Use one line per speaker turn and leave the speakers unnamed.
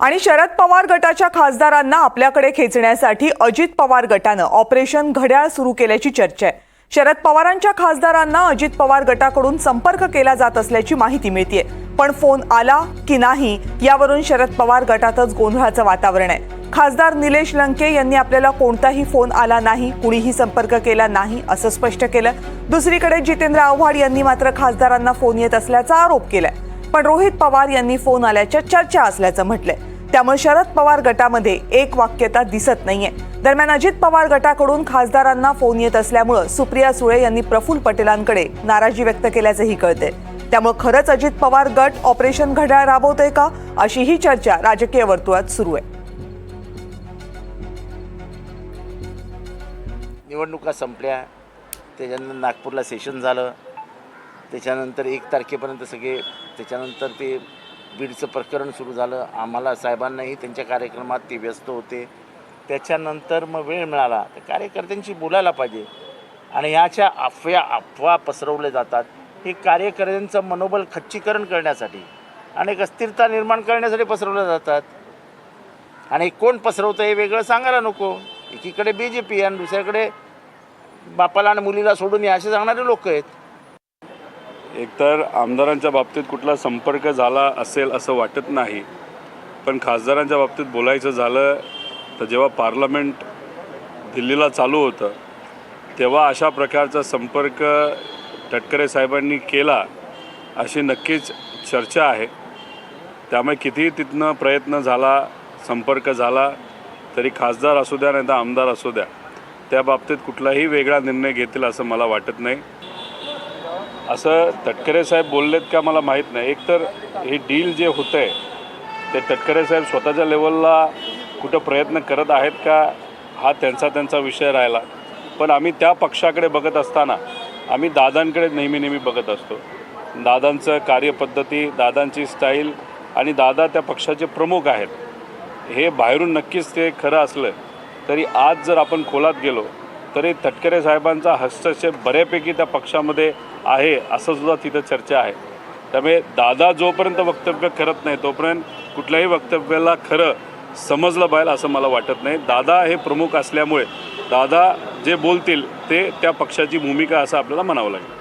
आणि शरद पवार गटाच्या खासदारांना आपल्याकडे खेचण्यासाठी अजित पवार गटानं ऑपरेशन घड्याळ सुरू केल्याची चर्चा आहे. शरद पवारांच्या खासदारांना अजित पवार गटाकडून संपर्क केला जात असल्याची माहिती मिळतीये. पण फोन आला की नाही यावरून शरद पवार गटातच गोंधळाचं वातावरण आहे. खासदार निलेश लंके यांनी आपल्याला कोणताही फोन आला नाही कुणीही संपर्क केला नाही असं स्पष्ट केलं. दुसरीकडे जितेंद्र आव्हाड यांनी मात्र खासदारांना फोन येत असल्याचा आरोप केलाय. पण रोहित पवार यांनी फोन आल्याच्या चर्चा असल्याचं म्हटलंय. त्यामुळे शरद पवार गटामध्ये एक वाक्यता दिसत नाहीये. दरम्यान अजित पवार गटाकडून खासदारांना फोन येत असल्यामुळं सुप्रिया सुळे यांनी प्रफुल्ल पटेलांकडे नाराजी व्यक्त केल्याचंही कळते त्यामुळे खरंच अजित पवार गट ऑपरेशन घड्याळ राबवतोय का अशी ही चर्चा राजकीय वर्तुळात सुरू आहे.
निवडणुका संपल्या. त्याच्यानंतर नागपूरला सेशन झालं. त्याच्यानंतर एक तारखेपर्यंत सगळे त्याच्यानंतर ते बीडचं प्रकरण सुरू झालं. आम्हाला साहेबांनाही त्यांच्या कार्यक्रमात ते व्यस्त होते. त्याच्यानंतर मग वेळ मिळाला. तर कार्यकर्त्यांशी बोलायला पाहिजे. आणि ह्याच्या अफवा अफवा पसरवल्या जातात. हे कार्यकर्त्यांचं मनोबल खच्चीकरण करण्यासाठी आणि एक अस्थिरता निर्माण करण्यासाठी पसरवल्या जातात. आणि कोण पसरवतं हे वेगळं सांगायला नको. एकीकडे बी जे पी आणि दुसऱ्याकडे बापाला आणि मुलीला सोडून या असे सांगणारे लोक आहेत.
एकतर आमदारांच्या बाबतीत कुठला संपर्क झाला असेल असं वाटत नाही पण खासदारांच्या बाबतीत बोलायचं झालं तर जेव्हा पार्लमेंट दिल्लीला चालू होतं तेव्हा अशा प्रकारचा संपर्क तटकरे साहेबांनी केला अशी नक्कीच चर्चा आहे. त्यामुळे कितीही तिथनं प्रयत्न झाला संपर्क झाला तरी खासदार असू द्या नाही तर आमदार असू द्या त्या बाबतीत कुठलाही वेगळा निर्णय घेतील असं मला वाटत नाही. असं तटकरे साहेब बोललेत का मला माहीत नाही. एकतर हे डील जे होतं आहे ते तटकरे साहेब स्वतःच्या लेवलला कुठं प्रयत्न करत आहेत का हा त्यांचा त्यांचा विषय राहिला. पण आम्ही त्या पक्षाकडे बघत असताना आम्ही दादांकडे नेहमी नेहमी बघत असतो. दादांचं कार्यपद्धती दादांची स्टाईल आणि दादा त्या पक्षाचे प्रमुख आहेत. हे बाहेरून नक्कीच ते खरं असलं तरी आज जर आपण खोलात गेलो तरी तटकरे साहेबांचा हस्तक्षेप बऱ्यापैकी त्या पक्षामध्ये आहे असं सुद्धा तिथं चर्चा आहे. त्यामुळे दादा जोपर्यंत वक्तव्य करत नाही तोपर्यंत कुठल्याही वक्तव्याला खरं समजलं पाहिजे असं मला वाटत नाही. दादा हे प्रमुख असल्यामुळे दादा जे बोलतील ते त्या पक्षाची भूमिका असं आपल्याला म्हणावं लागेल.